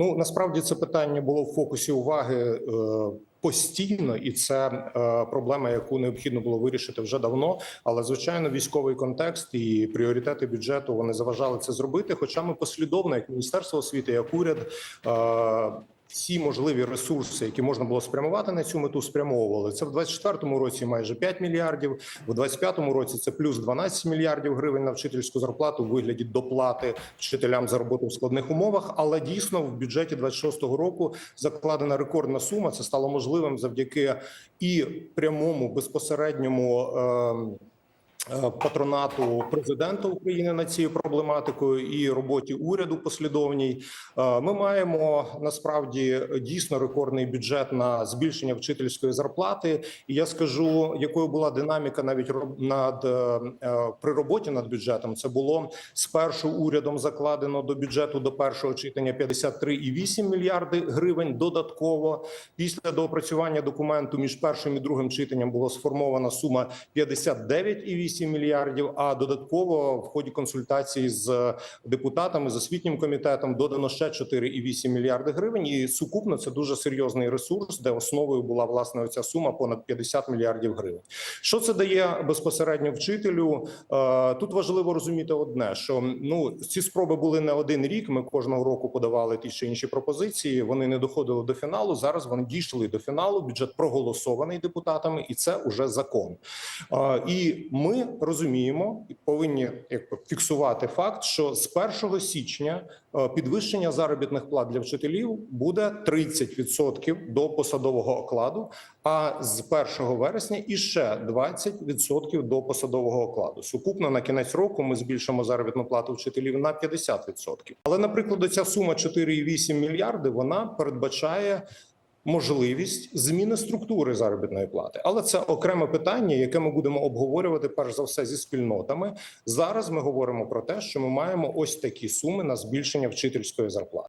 Ну насправді це питання було в фокусі уваги е, постійно, і це е, проблема, яку необхідно було вирішити вже давно. Але звичайно, військовий контекст і пріоритети бюджету вони заважали це зробити. Хоча ми послідовно, як міністерство освіти, як уряд. Е, всі можливі ресурси, які можна було спрямувати на цю мету, спрямовували. Це в 24-му році майже 5 мільярдів, в 25-му році це плюс 12 мільярдів гривень на вчительську зарплату в вигляді доплати вчителям за роботу в складних умовах. Але дійсно в бюджеті 26-го року закладена рекордна сума. Це стало можливим завдяки і прямому безпосередньому. е, Патронату президента України над цією проблематикою і роботі уряду послідовній Е, ми маємо насправді дійсно рекордний бюджет на збільшення вчительської зарплати. І я скажу, якою була динаміка навіть над е, е, при роботі над бюджетом. Це було спершу урядом закладено до бюджету до першого читання 53,8 мільярди гривень. Додатково після доопрацювання документу між першим і другим читанням було сформована сума 59,8 мільярдів. А додатково в ході консультацій з депутатами з освітнім комітетом додано ще 4,8 мільярди гривень. І сукупно це дуже серйозний ресурс, де основою була власне оця сума понад 50 мільярдів гривень. Що це дає безпосередньо вчителю? Е, Тут важливо розуміти одне: що ну ці спроби були не один рік. Ми кожного року подавали ті чи інші пропозиції. Вони не доходили до фіналу. Зараз вони дійшли до фіналу. Бюджет проголосований депутатами, і це уже закон. Е, І ми розуміємо і повинні якби фіксувати факт, що з 1 січня е, підвищення заробітних плат для вчителів буде 30% до посадового окладу. А з 1 вересня іще 20% до посадового окладу. Сукупно на кінець року ми збільшимо заробітну плату вчителів на 50%. Але, наприклад, ця сума 4,8 мільярди вона передбачає можливість зміни структури заробітної плати. Але це окреме питання, яке ми будемо обговорювати перш за все зі спільнотами. Зараз ми говоримо про те, що ми маємо ось такі суми на збільшення вчительської зарплати.